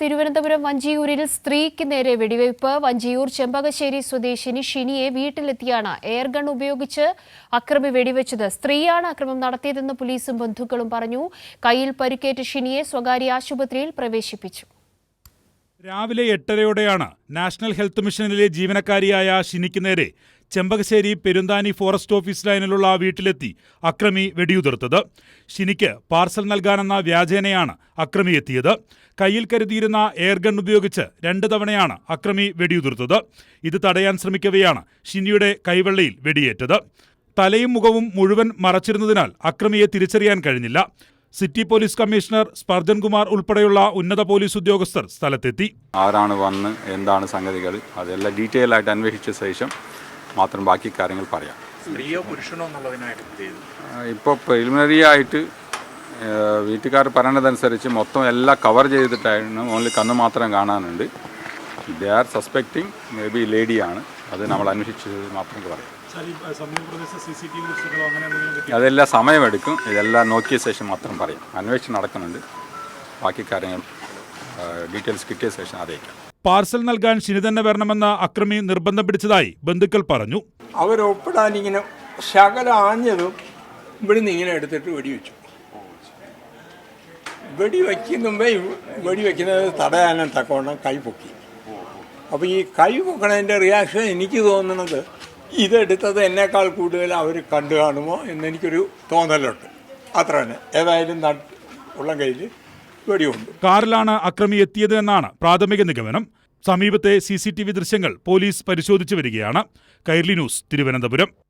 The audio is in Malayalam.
തിരുവനന്തപുരം വഞ്ചിയൂരിൽ സ്ത്രീക്ക് നേരെ വെടിവയ്പ്. വഞ്ചിയൂർ ചെമ്പകശ്ശേരി സ്വദേശിനി ഷിനിയെ വീട്ടിലെത്തിയാണ് എയർഗൺ ഉപയോഗിച്ച് അക്രമി വെടിവെച്ചത്. സ്ത്രീയാണ് അക്രമം നടത്തിയതെന്ന് പോലീസും ബന്ധുക്കളും പറഞ്ഞു. കയ്യിൽ പരിക്കേറ്റ ഷിനിയെ സ്വകാര്യ ആശുപത്രിയിൽ പ്രവേശിപ്പിച്ചു. രാവിലെ എട്ടരയോടെയാണ് നാഷണൽ ഹെൽത്ത് മിഷനിലെ ജീവനക്കാരിയായ ഷിനിക്ക് നേരെ ചെമ്പകശ്ശേരി പെരുന്താനി ഫോറസ്റ്റ് ഓഫീസ് ലൈനിലുള്ള വീട്ടിലെത്തി അക്രമി വെടിയുതിർത്തത്. ഷിനിക്ക് പാർസൽ നൽകാനെന്ന വ്യാജേനയാണ് അക്രമി എത്തിയത്. കയ്യിൽ കരുതിയിരുന്ന എയർഗൺ ഉപയോഗിച്ച് രണ്ട് തവണയാണ് അക്രമി വെടിയുതിർത്തത്. ഇത് തടയാൻ ശ്രമിക്കവെയാണ് ഷിനിയുടെ കൈവെള്ളയിൽ വെടിയേറ്റത്. തലയും മുഖവും മുഴുവൻ മറച്ചിരുന്നതിനാൽ അക്രമിയെ തിരിച്ചറിയാൻ കഴിഞ്ഞില്ല. City police commissioner Spurgeon Kumar ഉൾപ്പെടെയുള്ള ഉന്നത പോലീസ് ഉദ്യോഗസ്ഥർ സ്ഥലത്തെത്തി. ആരാണ് വന്ന് എന്താണ് സംഗതികൾ അതെല്ലാം ഡീറ്റെയിൽ ആയിട്ട് അന്വേഷിച്ച ശേഷം മാത്രം ബാക്കി കാര്യങ്ങൾ പറയാം. സ്ത്രീയോ പുരുഷനോ ഇപ്പോൾ പ്രിലിമിനറി ആയിട്ട് വീട്ടുകാർ പറയണതനുസരിച്ച് മൊത്തം എല്ലാം കവർ ചെയ്തിട്ടായിരുന്നു ഓൺലി കന്ന് മാത്രം കാണാനുണ്ട്. They are suspecting may be ലേഡിയാണ് അത് നമ്മൾ അന്വേഷിച്ചത് മാത്രം പറയാം. അതെല്ലാം സമയമെടുക്കും. ഇതെല്ലാം നോക്കിയ ശേഷം മാത്രം പറയും. അന്വേഷണം നടക്കുന്നുണ്ട്. ബാക്കി കാര്യങ്ങൾ ഡീറ്റെയിൽസ് കിട്ടിയ ശേഷം അറിയിക്കാം പാർസൽ നൽകാൻ ശനി തന്നെ വരണമെന്ന അക്രമി നിർബന്ധം പിടിച്ചതായി ബന്ധുക്കൾ പറഞ്ഞു. അവരൊപ്പിടാൻ ഇങ്ങനെ ശകലം ആഞ്ഞതും ഇവിടുന്ന് ഇങ്ങനെ എടുത്തിട്ട് വെടിവെച്ചു. വെടി വെടിവെക്കുന്നത് തടയാനും തക്കവണ്ണം കൈ പൊക്കി. അപ്പോൾ ഈ കൈ പൊക്കണതിന്റെ റിയാക്ഷൻ എനിക്ക് തോന്നുന്നത് ഇതെടുത്തത് എന്നേക്കാൾ കൂടുതൽ അവർ കണ്ടു കാണുമോ എന്നെനിക്കൊരു തോന്നലുണ്ട്. അത്ര തന്നെ. ഏതായാലും ഉള്ളം കയ്യിൽ വെടിയുണ്ട്. കാറിലാണ് അക്രമി എത്തിയത് എന്നാണ് പ്രാഥമിക നിഗമനം. സമീപത്തെ സി സി ടി വി ദൃശ്യങ്ങൾ പോലീസ് പരിശോധിച്ചു വരികയാണ്. കൈർലി ന്യൂസ് തിരുവനന്തപുരം.